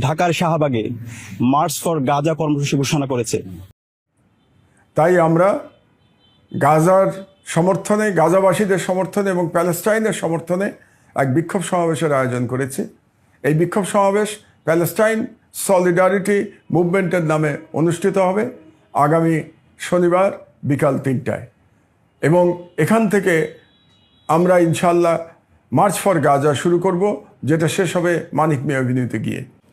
ঢাকার শাহবাগে March for Gaza কর্মসূচি ঘোষণা করেছে। তাই আমরা গাজার সমর্থনে, গাজাবাসীদের সমর্থনে এবং প্যালেস্টাইনের সমর্থনে এক বিক্ষোভ সমাবেশের আয়োজন করেছি। এই বিক্ষোভ সমাবেশ প্যালেস্টাইন সলিডারিটি মুভমেন্টের নামে অনুষ্ঠিত হবে আগামী শনিবার বিকাল তিনটায়। এবং এখান থেকে আমরা ইনশাল্লাহ মার্চ ফর গাজা শুরু করব, যেটা শেষ হবে মানিক মিয়া অভিনীতে গিয়ে।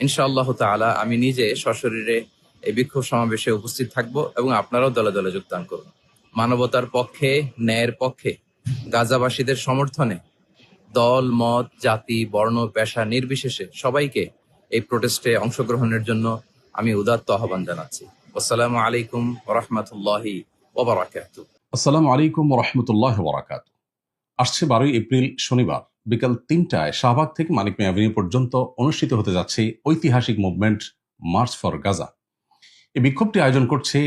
ইনশাআল্লাহ তাআলা আমি নিজে সশরীরে এই বিক্ষোভ সমাবেশে উপস্থিত থাকব এবং আপনারাও দলে দলে যোগদান করুন মানবতার পক্ষে, ন্যায়ের পক্ষে, গাজাবাসীদের সমর্থনে দল, মত, জাতি, বর্ণ, পেশা নির্বিশেষে সবাইকে এই প্রোটেস্টে অংশগ্রহণের জন্য আমি উদাত্ত আহ্বান জানাচ্ছি। আসসালামু আলাইকুম রহমতুল্লাহি ওবরাকাতুহ আসসালামু আলাইকুম রহমতুল্লাহ বরাকাত আসছে বারোই এপ্রিল শনিবার। বিকাল তিনটায় শাহবাগ থেকে মানিক মিয়া অ্যাভিনিউ পর্যন্ত অনুষ্ঠিত হতে যাচ্ছে ঐতিহাসিক মুভমেন্ট মার্চ ফর গাজা এই বিক্ষোভটি আয়োজন করছে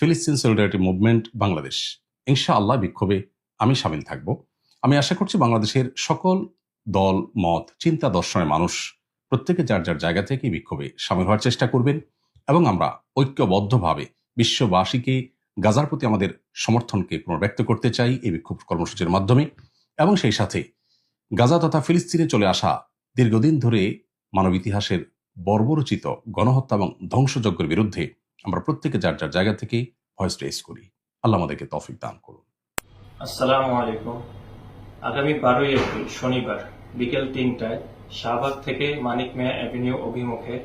ফিলিস্তিন সলিডারিটি মুভমেন্ট বাংলাদেশ ইনশা আল্লাহ বিক্ষোভে আমি সামিল থাকব। আমি আশা করছি বাংলাদেশের সকল দল, মত, চিন্তা দর্শনের মানুষ প্রত্যেকে যার যার জায়গা থেকে বিক্ষোভে সামিল হওয়ার চেষ্টা করবেন এবং আমরা ঐক্যবদ্ধভাবে বিশ্ববাসীকে গাজার প্রতি আমাদের সমর্থনকে পুনর্ব্যক্ত করতে চাই এই বিক্ষোভ কর্মসূচির মাধ্যমে এবং সেই সাথে গাজা তথা ফিলিস্তিনে চলে আসা দীর্ঘদিন ধরে মানব ইতিহাসের বর্বরচিত গণহত্যা এবং ধ্বংসযজ্ঞের বিরুদ্ধে আমরা প্রত্যেকে যার যার জায়গা থেকে ভয়েস রেস করি। আল্লাহ আমাদেরকে তৌফিক দান করুন। আসসালামু আলাইকুম। আগামী বারোই এপ্রিল, শনিবার, বিকেল তিনটায় শাহবাগ থেকে মানিক মিয়া অ্যাভিনিউ অভিমুখে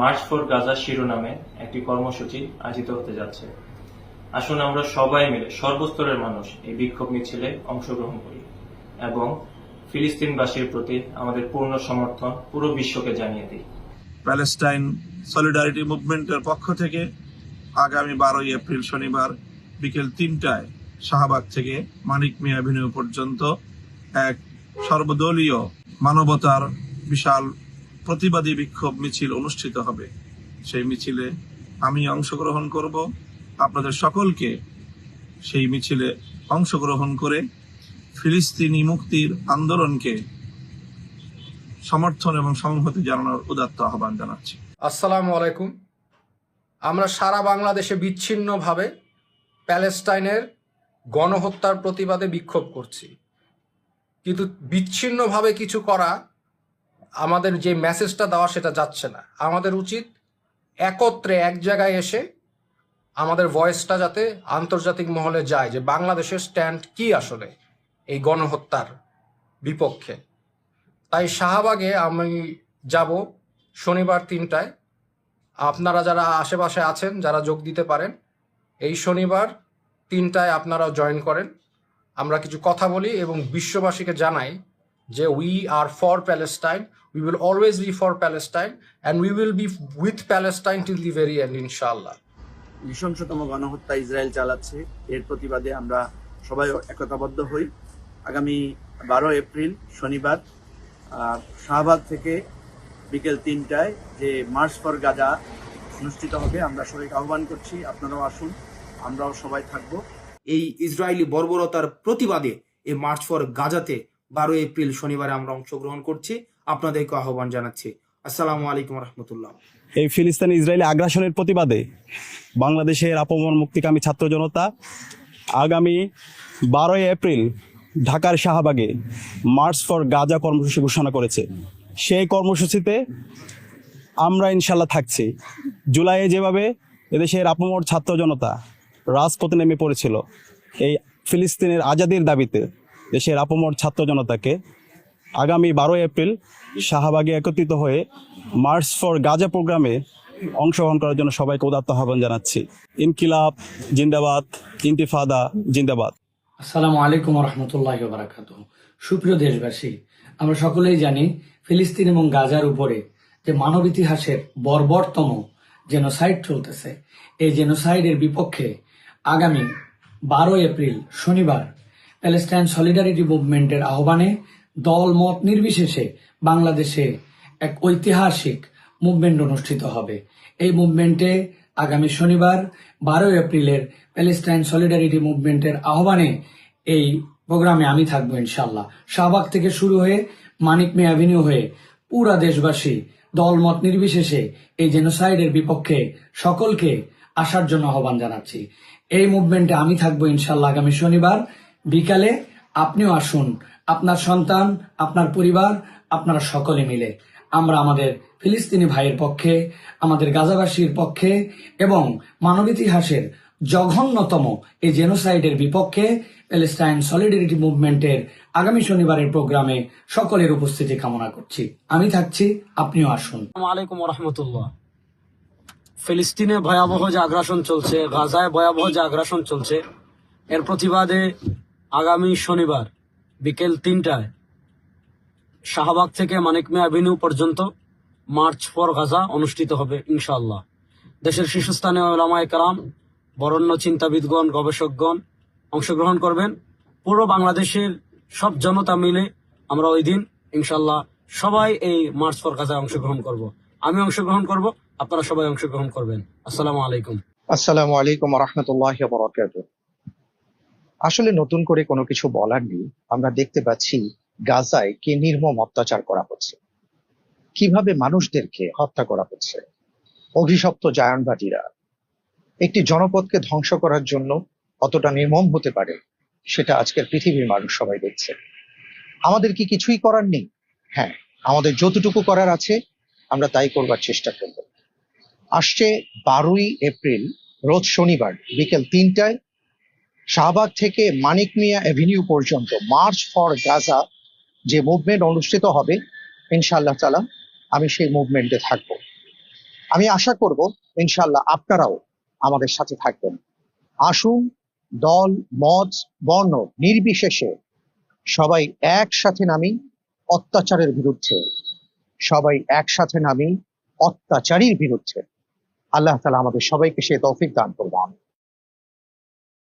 মার্চ ফর গাজা শিরোনামে একটি কর্মসূচি আয়োজিত হতে যাচ্ছে। আসুন আমরা সবাই মিলে সর্বস্তরের মানুষ এই বিক্ষোভ মিছিলে অংশগ্রহণ করি এবং ফিলিস্তিনবাসীর প্রতি আমাদের পূর্ণ সমর্থন পুরো বিশ্বকে জানিয়ে দিই। প্যালেস্টাইন সলিডারিটি মুভমেন্টের পক্ষ থেকে আগামী বারোই এপ্রিল শনিবার বিকেল তিনটায় শাহবাগ থেকে মানিক মিয়া অ্যাভিনিউ পর্যন্ত এক সর্বদলীয় মানবতার বিশাল প্রতিবাদী বিক্ষোভ মিছিল অনুষ্ঠিত হবে। সেই মিছিলে আমি অংশগ্রহণ করব। আপনাদের সকলকে সেই মিছিলে অংশগ্রহণ করে ফিলিস্তিনি মুক্তির আন্দোলনকে সমর্থন এবং সংহতি জানানোর উদাত্ত আহ্বান জানাচ্ছি। আসসালামু আলাইকুম। আমরা সারা বাংলাদেশে বিচ্ছিন্নভাবে প্যালেস্টাইনের গণহত্যার প্রতিবাদে বিক্ষোভ করছি। কিন্তু বিচ্ছিন্নভাবে কিছু করা আমাদের যে মেসেজটা দেওয়া সেটা যাচ্ছে না। আমাদের উচিত একত্রে এক জায়গায় এসে আমাদের ভয়েসটা যাতে আন্তর্জাতিক মহলে যায় যে বাংলাদেশের স্ট্যান্ড কি আসলে। এই গণহত্যার বিপক্ষে। তাই শাহবাগে আমি যাব শনিবার তিনটায়। আপনারা যারা আশেপাশে আছেন, যারা যোগ দিতে পারেন, এই শনিবার তিনটায় আপনারাও জয়েন করেন। আমরা কিছু কথা বলি এবং বিশ্ববাসীকে জানাই যে we are for Palestine we will always be for Palestine and we will be with Palestine till the very end ইনশাল্লাহ নৃশংসতম গণহত্যা ইসরায়েল চালাচ্ছে। এর প্রতিবাদে আমরা সবাই একতাবদ্ধ হই। আগামী বারো এপ্রিল শনিবার শাহবাগ থেকে বিকেল তিনটায় যে মার্চ ফর গাজা অনুষ্ঠিত হবে আমরা সবাইকে আহ্বান করছি আপনারাও আসুন আমরাও সবাই থাকব। এই ইসরায়েলি বর্বরতার প্রতিবাদে এই মার্চ ফর গাজাতে বারো এপ্রিল শনিবারে আমরা অংশগ্রহণ করছি। আপনাদেরকে আহ্বান জানাচ্ছি। আসসালামু আলাইকুম রহমতুল্লাহ। এই ফিলিস্তিন ইসরায়েলি আগ্রাসনের প্রতিবাদে বাংলাদেশের আপমর মুক্তিকামী ছাত্র জনতা আগামী বারোই এপ্রিল ঢাকার শাহবাগে মার্চ ফর গাজা কর্মসূচি ঘোষণা করেছে। সেই কর্মসূচিতে আমরা ইনশাল্লাহ থাকছি। জুলাইয়ে যেভাবে এদেশের আপমর ছাত্র জনতা রাজপথে নেমে পড়েছিল, এই ফিলিস্তিনের আজাদির দাবিতে দেশের আপমর ছাত্র জনতাকে আগামী বারোই এপ্রিল শাহবাগে একত্রিত হয়ে মার্চ ফর গাজা প্রোগ্রামে অংশগ্রহণ করার জন্য সবাইকে উদাত্ত আহ্বান জানাচ্ছি। ইনকিলাব জিন্দাবাদ, ইন্তিফাদা জিন্দাবাদ। আসসালামু আলাইকুম রহমতুল্লাহ বারাকাত সুপ্রিয় দেশবাসী, আমরা সকলেই জানি ফিলিস্তিন এবং গাজার উপরে যে মানব ইতিহাসের বর্বরতম জেনোসাইড চলতেছে। এই জেনোসাইডের বিপক্ষে আগামী বারো এপ্রিল শনিবার প্যালেস্টাইন সলিডারিটি মুভমেন্টের আহ্বানে দল মত নির্বিশেষে বাংলাদেশে এক ঐতিহাসিক মুভমেন্ট অনুষ্ঠিত হবে। এই মুভমেন্টে আগামী শনিবার, বারোই এপ্রিলের প্যালেস্টাইন সলিডারিটি মুভমেন্টের আহ্বানে এই প্রোগ্রামে আমি থাকব ইনশাল্লাহ শাহবাগ থেকে শুরু হয়ে মানিক মে অ্যাভিনিউ হয়ে পুরা দেশবাসী দলমত নির্বিশেষে এই জেনোসাইডের বিপক্ষে সকলকে আসার জন্য আহ্বান জানাচ্ছি। এই মুভমেন্টে আমি থাকব ইনশাল্লাহ আগামী শনিবার। বিকালে আপনিও আসুন। আপনার সন্তান, আপনার পরিবার, আপনারা সকলে মিলে। আমরা আমাদের ফিলিস্তিনি ভাইয়ের পক্ষে, আমাদের গাজাবাসীর পক্ষে এবং মানব ইতিহাসের জঘন্যতম এই জেনোসাইডের বিপক্ষে প্যালেস্টাইন সলিডারিটি মুভমেন্টের আগামী শনিবারের প্রোগ্রামে সকলের উপস্থিতি কামনা করছি। আমি থাকছি, আপনিও আসুন। আলাইকুম রহমতুল্লাহ। ফিলিস্তিনে ভয়াবহ যে আগ্রাসন চলছে, গাজায় ভয়াবহ যে আগ্রাসন চলছে, এর প্রতিবাদে আগামী শনিবার বিকেল তিনটায় শাহবাগ থেকে মানিক মিয়া অ্যাভিনিউ পর্যন্ত মার্চ ফর গাজা অনুষ্ঠিত হবে, ইনশাআল্লাহ। দেশের শীর্ষস্থানীয় ওলামায় কালাম বরণ্য চিন্তাবিদগণ, গবেষকগণ অংশগ্রহণ করবেন। পুরো বাংলাদেশের সব জনতা মিলে আমরা ওই দিন ইনশাল্লাহ সবাই এই মার্চ ফর গাজায় অংশগ্রহণ করব। আমি অংশগ্রহণ করব, আপনারা সবাই অংশগ্রহণ করবেন। আসসালামু আলাইকুম। আসসালামু আলাইকুম রহমতুল্লাহ আসলে নতুন করে কোনো কিছু বলার নেই। আমরা দেখতে পাচ্ছি গাজায় কে নির্মম অত্যাচার করা হচ্ছে? কীভাবে মানুষদেরকে হত্যা করা হচ্ছে? অভিশপ্ত জায়নবাদীরা একটি জনপদকে ধ্বংস করার জন্য কতটা নির্মম হতে পারে, সেটা আজকের পৃথিবীর মানুষ সবাই দেখছে। আমাদের কি কিছুই করার নেই? হ্যাঁ আমাদের যতটুকু করার আছে, আমরা তাই করবার চেষ্টা করব। আসছে বারোই এপ্রিল, রোজ শনিবার, বিকেল তিনটায়, শাহবাগ থেকে মানিক মিয়া অ্যাভিনিউ পর্যন্ত, মার্চ ফর গাজা যে মুভমেন্ট অনুষ্ঠিত হবে ইনশাল্লাহ তালা আমি সেই মুভমেন্টে থাকব। আমি আশা করব ইনশাল্লাহ আপনারাও আমাদের সাথে থাকবেন। আসুন, দল, মত, বর্ণ নির্বিশেষে সবাই একসাথে নামি অত্যাচারের বিরুদ্ধে। সবাই একসাথে নামি অত্যাচারীর বিরুদ্ধে। আল্লাহ তালা আমাদের সবাইকে সে তৌফিক দান করবেন